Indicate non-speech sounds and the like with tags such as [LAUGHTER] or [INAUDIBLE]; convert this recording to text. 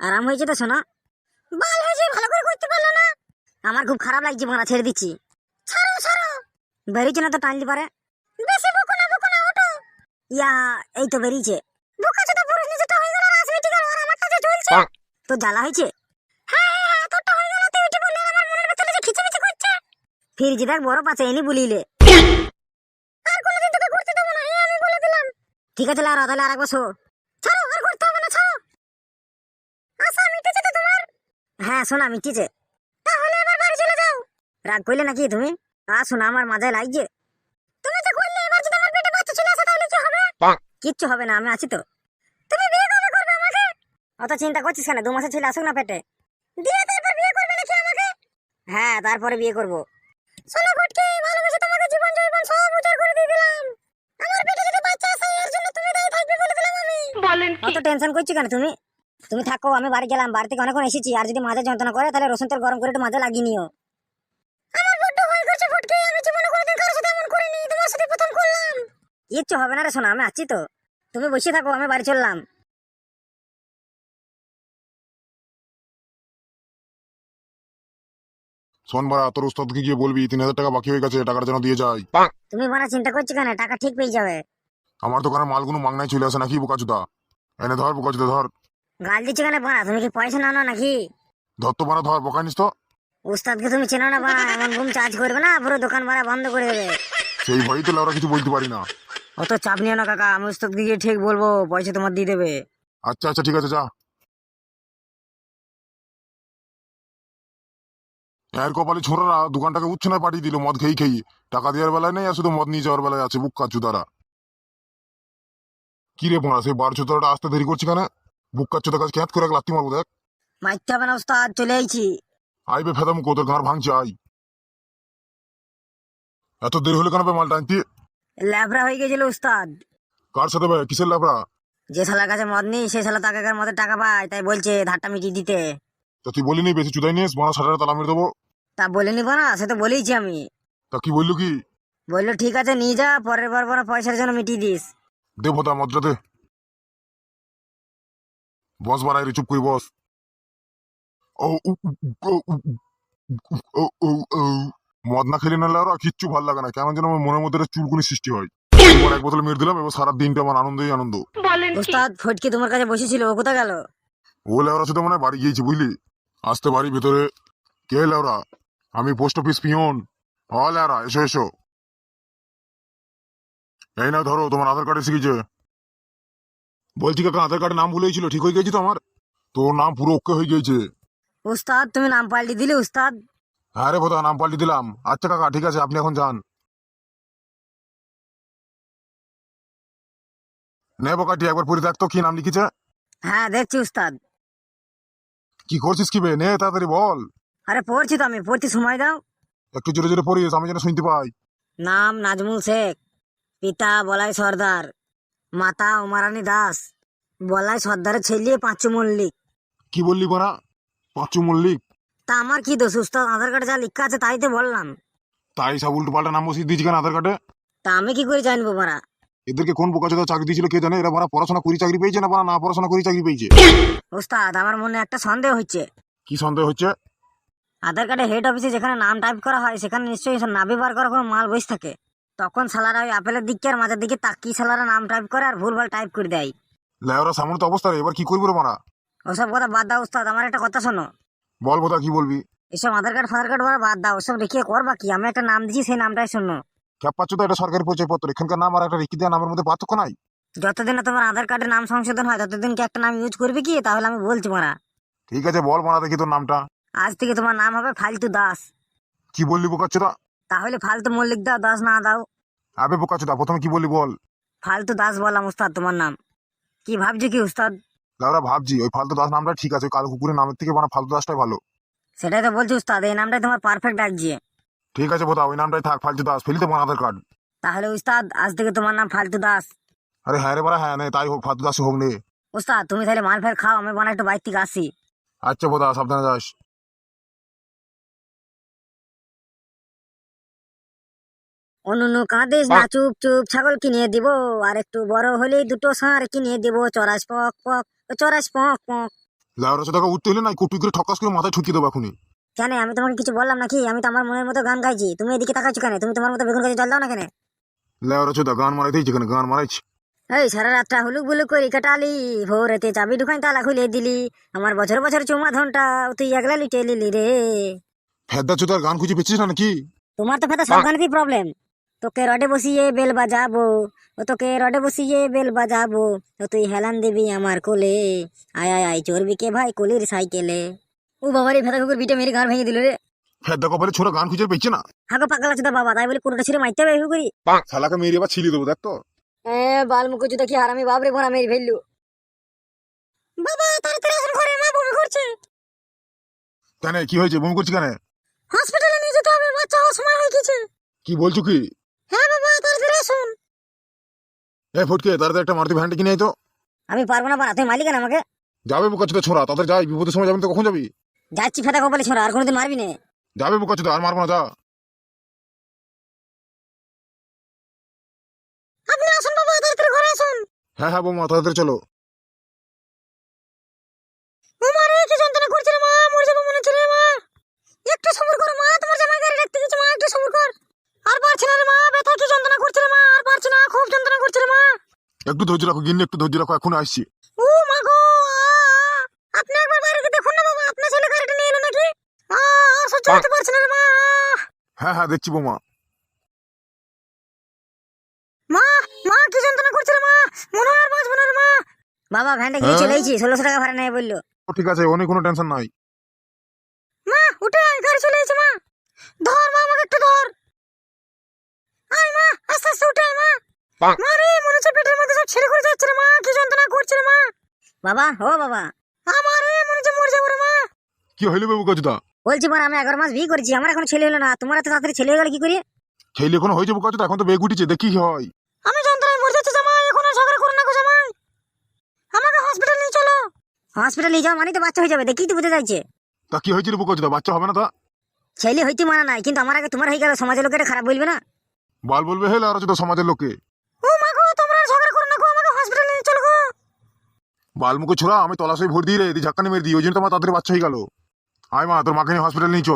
আরাম হয়েছে তো শোনা বাল হয়েছে ভালো করে করতে পারল না। আমার খুব খারাপ লাগছে মারা ছেড়ে দিচ্ছি। ছাড়ো ছাড়ো। বেরিয়েছে না তো টানলি পারে? বেশি বকো না বকো না ওটো ইয়া এই তো বেরিয়েছে। বোকা চোদা পুরো নিজেটা হয়ে গেল আর আসবে ঠিক আর আমারটা যে চলছে। তো জ্বালা হয়েছে? হ্যাঁ হ্যাঁ হ্যাঁ তোরটা হয়ে গেল তুই উঠে বললে আমার মনের ভেতরে যে খিচমিচি করছে। ফিরজি দেখ বড় পাশে এনি বলিলে। [COUGHS] আর কোনোদিন তোকে ঘুরতে দেবো না এই আমি বলে দিলাম। ঠিক আছে লারা তাহলে আর একবার শো ছাড়ো আর ঘুরতে হবে না ছাড়ো আশা মিটেছে তো তোমার হ্যাঁ শোনা মিটেছে তাহলে এবার বাড়ি চলে যাও। রাগ করলে নাকি তুমি? আ শোনা আমার মাথায় লাগছে তুমি তো করলে এবার যদি আমার পেটে বাচ্চা চলে আসে তাহলে কি হবে? কিচ্ছু হবে না আমি আছি তো। তুমি বিয়ে কবে করবে আমাকে? অত চিন্তা করছিস কেন? দু মাসে ছেলে আসুক না পেটে। দিয়ে তারপর বিয়ে করবে নাকি আমাকে? হ্যাঁ তারপরে বিয়ে করব। শোনো ফটকে ভালোবেসে তোমাকে জীবন জৈবন সব উজাড় করে দিয়ে দিলাম। আমার পেটে যদি বাচ্চা আসে এর জন্য তুমি দায়ী থাকবে বলে দিলাম আমি। বলেন অত টেনশন করছি কেন তুমি? তুমি থাকো আমি বাড়ি গেলাম। বাড়ি থেকে অনেকক্ষণ এসেছি। আর যদি মাঝে যন্ত্রণা করে তাহলে রসুন তেল গরম করে একটু মাঝে লাগিয়ে নিও। আমার বড্ড ভয় করছে ফটকে। আমি জীবনে কোনোদিন কারোর সাথে এমন করিনি। তোমার সাথে প্রথম করলাম। কিচ্ছু হবে না রে শোনা আমি আছি তো। তুমি বসে থাকো আমি বাড়ি চললাম। শোনবার তোর উস্তাদকে গিয়ে বলবি তিন হাজার টাকা বাকি হয়ে গেছে টাকাটা যেন দিয়ে যায়। তুমি বানা চিন্তা করছ কেন? টাকা ঠিক পেয়ে যাবে। আমার দোকানে মালগুলো মাংনায় চলে আসে নাকি বোকাচুদা? এনে ধর বোকাচুদা ধর। গাল দিচ্ছ কেন বানা তুমি কি পয়সা নাও না নাকি? ধর তো বানা ধর বোকানিস তো। উস্তাদকে তুমি চেনো না বানা এমন ঘুম চার্জ করবে না পুরো দোকান ভাড়া বন্ধ করে দেবে। সেই ভয়ই তো লাউরা কিছু বলতে পারি না। অত চাপ নিও না কাকা আমি উস্তাদকে গিয়ে ঠিক বলব পয়সা তোমার দিয়ে দেবে। আচ্ছা আচ্ছা ঠিক আছে যা। এর কপালে ছোড়ারা দোকানটাকে উচ্ছনায় পাঠিয়ে দিল মদ খেয়ে খেয়ে টাকা দেওয়ার বেলায় নেই আর শুধু মদ নিয়ে যাওয়ার বেলায় আছে বুক কাচুদারা কি রে পোনা সেই বার চোদারাটা আসতে দেরি করছি কেন? বুক ক্যাঁত করে এক লাত্তি মারবো দেখ। মারতে হবে না উস্তাদ চলে আইছি। আইবে ফেদাম কোদের ঘর ভাঙছে আই এত দেরি হলে কেন বে মালটা আনতি? ল্যাবরা হয়ে গেছিল উস্তাদ। কার সাথে বে? কিসের লাভরা যে শালার কাছে মদ নেই শালা তাকে মদের টাকা পায় তাই বলছে ধারটা মিটিয়ে দিতে। তা তুই বলিনি বেশি চুদাই নিস বনা সাটারে তালা মেরে দেবো? তা বলে নিব না সে তো বলেইছি আমি। তা কি বলল কি? বলল ঠিক আছে নিয়ে যা পরের বার পরে পয়সার জন্য মিটিয়ে দিস। দে ভোতা মদ্রাতে বস বাড়াই রে চুপ করি বস। মদ না খেলে না আর কিচ্ছু ভালো লাগে না। কেমন যেন আমার মনের মধ্যে একটা চুলকুনি সৃষ্টি হয়। এক বোতল মেরে দিলাম এবার সারা দিনটা আমার আনন্দই আনন্দ। উস্তাদ ফটকি তোমার কাছে বসেছিল ও কোথায় গেল? ও লেওরা শুধু মনে হয় বাড়ি গিয়েছি বুঝলি? আসতে বাড়ি ভেতরে। কে লেওরা? আমি পোস্ট অফিস পিয়ন। হ লেওরা এসো এসো। এই না ধরো তোমার আধার কার্ডে শিখেছে বলছি কাকা আধার কার্ডের নাম ভুলেছিল ঠিক হয়ে গেছি তো আমার? তোর নাম পুরো ওকে হয়ে গিয়েছে উস্তাদ তুমি নাম পাল্টে দিলে উস্তাদ হ্যাঁ রে নাম পাল্টে দিলাম। আচ্ছা কাকা ঠিক আছে আপনি এখন যান। নে বোকাটি একবার পড়ে দেখতো কি নাম লিখেছে। হ্যাঁ দেখছি উস্তাদ কি করছিস কি বে? নে তাড়াতাড়ি বল। আরে পড়ছি তো আমি পড়তে সময় দাও। একটু জোরে জোরে পড়িস আমি যেন শুনতে পাই। নাম নাজমুল শেখ পিতা বলাই সর্দার। মাতা উমারানী দাস বলাই সর্দারের ছেলে পাঁচু মল্লিক। কি বললি বোনা পাঁচু মল্লিক? তা আমার কি দোষ উস্তাদ? আধার কার্ডে যা লেখা আছে তাই তো বললাম। তাই সব উল্টো পাল্টা নাম বসিয়ে দিয়েছি কেন আধার কার্ডে? তা আমি কি করে জানব মারা এদেরকে কোন বোকা চোদা চাকরি দিয়েছিল কে জানে? এরা মারা পড়াশোনা করি চাকরি পেয়েছে না মারা না পড়াশোনা করি চাকরি পেয়েছে। উস্তাদ আমার মনে একটা সন্দেহ হচ্ছে। কি সন্দেহ হচ্ছে? আধার কার্ডে হেড অফিসে যেখানে নাম টাইপ করা হয় সেখানে নিশ্চয়ই সব নাবি বার করা কোনো মাল বসে থাকে। তখন সালারা ওই আপেলের দিকে আর মাঝের দিকে তাকিয়ে সালারা নাম টাইপ করে আর ভুলভাল টাইপ করে দেয়। লেওরা সামনে তো অবস্থা রে, এবার কি করব রে মারা? ওসব কথা বাদ দাও উস্তাদ আমার একটা কথা শোনো। বল বোধা কি বলবি? এসব আধার কার্ড ফাধার কার্ড বাদ দাও ওসব রেখে করবা কি? আমি একটা নাম দিচ্ছি সেই নামটাই শোনো। ক্যাপ পাচ্ছ তো এটা সরকারি পরিচয় পত্র এখানকার নাম আর একটা রেখে দেওয়া নামের মধ্যে পার্থক্য নাই? যতদিন না তোমার আধার কার্ডের নাম সংশোধন হয় ততদিন কি একটা নাম ইউজ করবে কি? তাহলে আমি বলছি মারা। ঠিক আছে বল মারা দেখি তোর নামটা। আজ থেকে তোমার নাম হবে ফালতু দাস। কি বললি বোকাচ্ছোদা তাহলে ফালতু মল্লিক দাও দাস না দাও। আবে বোকাচ্ছোদা প্রথমে কি বলি বল? ফালতু দাস বললাম উস্তাদ তোমার নাম। কি ভাবছ কি উস্তাদ? লেওরা ভাবছি ওই ফালতু দাস নামটা ঠিক আছে ওই কালো কুকুরের নামের থেকে মানে ফালতু দাসটাই ভালো। সেটাই তো বলছি উস্তাদ এই নামটাই তোমার পারফেক্ট লাগছে ঠিক আছে বোধা ওই নামটাই থাক ফালতু দাস ফেলিতে তোমার আধার কার্ড তাহলে উস্তাদ আজ থেকে তোমার নাম ফালতু দাস। আরে হ্যাঁ রে বারা হ্যাঁ নে তাই হোক ফালতু দাসই হোক নে। উস্তাদ তুমি তাহলে মাল ফের খাও আমি বানা একটু বাইর থেকে আসি। আচ্ছা বোধা সাবধানে যাস। অনুনু কাঁদিস না চুপ চুপ ছাগল কিনে দিব। আর একটু বড় হলেই দুটো সার কিনে দিব। চরাস পক পক ও চরাস পক পক। লেওরা চোদাকে উঠতে হলে না কটু করে ঠকাস করে মাথায় ঠুকিয়ে দেবো এখনই। কেন? আমি তোমাকে কিছু বললাম নাকি? আমি তো আমার মনের মতো গান গাইছি। তুমি এদিকে তাকাচ্ছ কেন? তুমি তোমার মতো বেগুন গাছে জল দাও না কেন? লেওরা চোদা গান মারাইতেই যেখানে গান মারাইছি। এই সারা রাতটা হুলুক বুলুক করে কাটালি। ভোরেতে চাবি ঢুকাই তালা খুলে দিলি। আমার বছর বছর চুমা ধনটা তুই একলা লুটে লিলি রে। ফেদ্দা চোদার গান খুঁজে পেয়েছিস না নাকি? তোমার তো ফেতা সব গানেতেই প্রবলেম তোকে রডে বসিয়ে বেল বাজাবো ও তোকে রডে বসিয়ে বেল বাজাবো ও তুই হেলান দিবি আমার কোলে। আয় আয় আয় চর্বি কে ভাই কোলের সাইকেলে? ও বাবারে ফেতা কুকুর বিটে মেরে ঘর ভেঙে দিল রে। ফেদ্দা কপালে ছোড়া গান খুঁজে পেয়েছে না? হাগো পাগলা চোদা বাবা তাই বলে কোনোটা ছিঁড়ে মারতে হবে করি। শালাকে মেরে এবার ছিলি দেবো দেখ তো। এ বাল মুখো চোদা কি হারামি বাবরে ভরা মেরে ফেললু। বাবা তাড়াতাড়ি আসুন ঘরে মা বমি করছে। কেন কি হয়েছে? বমি করছি কেন? হসপিটালে নিয়ে যেতে হবে বাচ্চা হওয়ার সময় হয়ে গেছে। কি বলছো কি হ্যাঁ বাবা তাড়াতাড়ি আসুন এ ফটকে তাড়াতাড়ি একটা মারুতি ভ্যানটা কিনে তো। আমি পারব না বানা তুমি মালিক না আমাকে? যাবে বোকা চোদা ছোড়া তাদের যাই বিপদের সময় যাবেন তো কখন যাবি? যাচ্ছি ফেতা কপালে ছোড়া আর কোনোদিন মারবি না। যাবে বোকা চোদা আর মারবো না যা। আপনি আসুন বাবা তাড়াতাড়ি ঘরে আসুন। হ্যাঁ হ্যাঁ বৌমা তাড়াতাড়ি চলো আমার কি যন্ত্রণা করছে রে মা মরে যাব মনে হচ্ছে রে মা একটু সবর কর মা তোমার জামাই গাড়ি ডাকতে গেছে মা একটু সবর কর আর পারছি না রে মা ব্যথা কি যন্ত্রণা করছে রে মা আর পারছি না খুব যন্ত্রণা করছে রে মা একটু ধৈর্য রাখো গিন্নি একটু ধৈর্য রাখো এখন আসছি। ও মা গো আপনি একবার বাইরে দেখুন না বাবা আপনার ছেলে গাড়িটা নিয়ে এলো নাকি? আ, সহ্য করতে পারছি না মা। হ্যাঁ হ্যাঁ দেখছি বৌমা। মা মা কি যন্ত্রণা করছে রে মা? মনে হয় আর বাঁচবো না রে মা। বাবা ভ্যানটা গিয়ে হ্যাঁ? চলে এসেছি ষোলোশো টাকা ভাড়া নেবে বলল। ও, ঠিক আছে অনেক কোনো টেনশন নাই। মা উঠে আয় গাড়ি চলে এসেছে মা। ধর মা আমাকে একটু ধর। আয় মা আস্তে আস্তে উঠে আয় মা। মা রে মনে হচ্ছে পেটের মধ্যে সব ছেড়ে করে যাচ্ছে রে মা কি যন্ত্রণা করছে রে মা। বাবা ও বাবা। আমার রে মনে হচ্ছে মরে যাব রে মা। কি হইল বাবু কচুদা বলছি মানে আমি এগারো মাস বিয়ে করেছি আমার এখন ছেলে হলো না তোমার এত তাড়াতাড়ি ছেলে হয়ে গেল কি করি? এখন হয়ে যাব কচুদা এখন তো বেগ উঠিছে দেখি কি হয়। আমি যন্ত্রণায় মরে যাচ্ছি জামাই এখন আর ঝগড়া করো না গো জামাই। আমাকে হসপিটাল নিয়ে চলো। হসপিটাল নিয়ে যাও মানে তো বাচ্চা হয়ে যাবে দেখি তো বুঝতে যাচ্ছে। তা কি হয়েছিল কচুদা বাচ্চা হবে না তা? ছেলে হইতে মানা নাই কিন্তু আমার আগে তোমার হয়ে গেল সমাজের লোকেরা খারাপ বলবে না? বল বলবে হেলে আর সমাজের লোকে ও মা গো তোমরা আর ঝগড়া করো না গো আমাকে হসপিটালে নিয়ে চলো গো বালমুখে ছোড়া, আমি তলাশে ভর দিয়ে রে ঝাক্কানি মেরে দিই, ওই জন্য তোমার তাদের বাচ্চা হয়ে গেল। আয় মা, তোর মাকে নিয়ে হসপিটাল নিয়ে চ